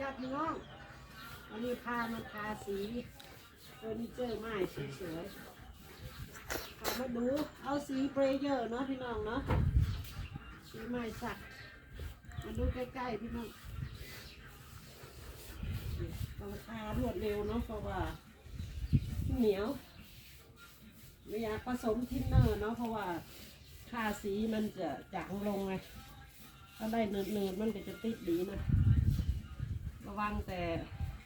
จ้าพี่น้องวันนี้พามาทาสีเฟอร์นิเจอร์ไม้สวยๆพามาดูเอาสีเปรย์เยอร์เนาะพี่น้องเนาะสีไม้สักมาดูใกล้ๆพี่น้องต้องทารวดเร็วเนาะเพราะว่าเหนียวไม่อยากผสมทินเนอร์เนาะเพราะว่าค่าสีมันจะจางลงไงถ้าได้เนินๆมันก็จะติดดีนะ ระวังแต่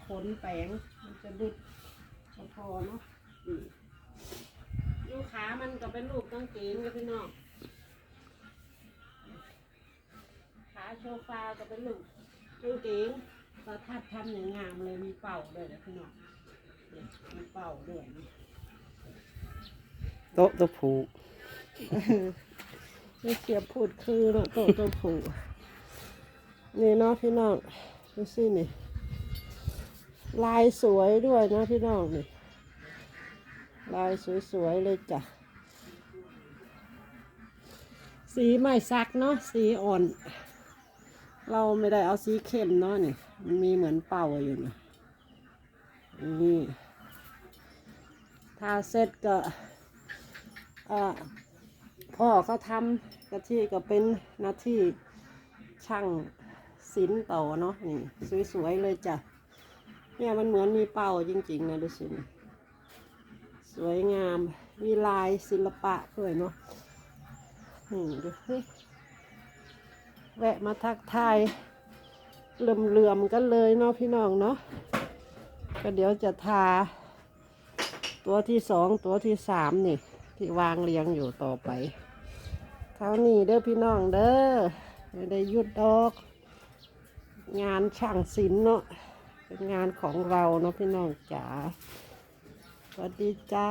ขนแปงมันจะดุดก็พอเนาะอืมลูกขามันก็เป็นลูกกางเกงกับพี่น้องขาโชฟาก็เป็นลูกกางเกงก็ทัดทำอย่างงามเลยมีเป่าด้วยนะพี่น้องเนี่ยมีเป่าด้วยนะโต๊ะตัวผูไม่เสียบพูดคือเนาะโตะตัวผูนี่เนาะพี่น้อง ดูสินี่ ลายสวยด้วยนะพี่น้องนี่ ลายสวยๆเลยจ้ะ สีไม่ซักเนาะ สีอ่อน เราไม่ได้เอาสีเข้มเนาะนี่ มันมีเหมือนเป่าอยู่นะนี่ทาเสร็จก็อ่าพ่อเขาทำกะที่ก็เป็นหน้าที่ช่าง ศิลป์ต่อเนาะนี่สวยๆเลยจ้ะเนี่ยมันเหมือนมีเป่าจริง ๆ นะดูสิสวยงามมีลายศิลปะด้วยเนาะนี่ดูสิแวะมาทักทายเหลื่อมๆกันเลยเนาะพี่น้องเนาะก็เดี๋ยวจะทา ตัวที่สองตัวที่สามนี่ ที่วางเรียงอยู่ต่อไปเท่านี้เด้อพี่น้องเด้อไม่ได้หยุดดอก งานช่างศิลป์เนาะเป็นงานของเราเนาะพี่น้องจ๋าสวัสดีจ้า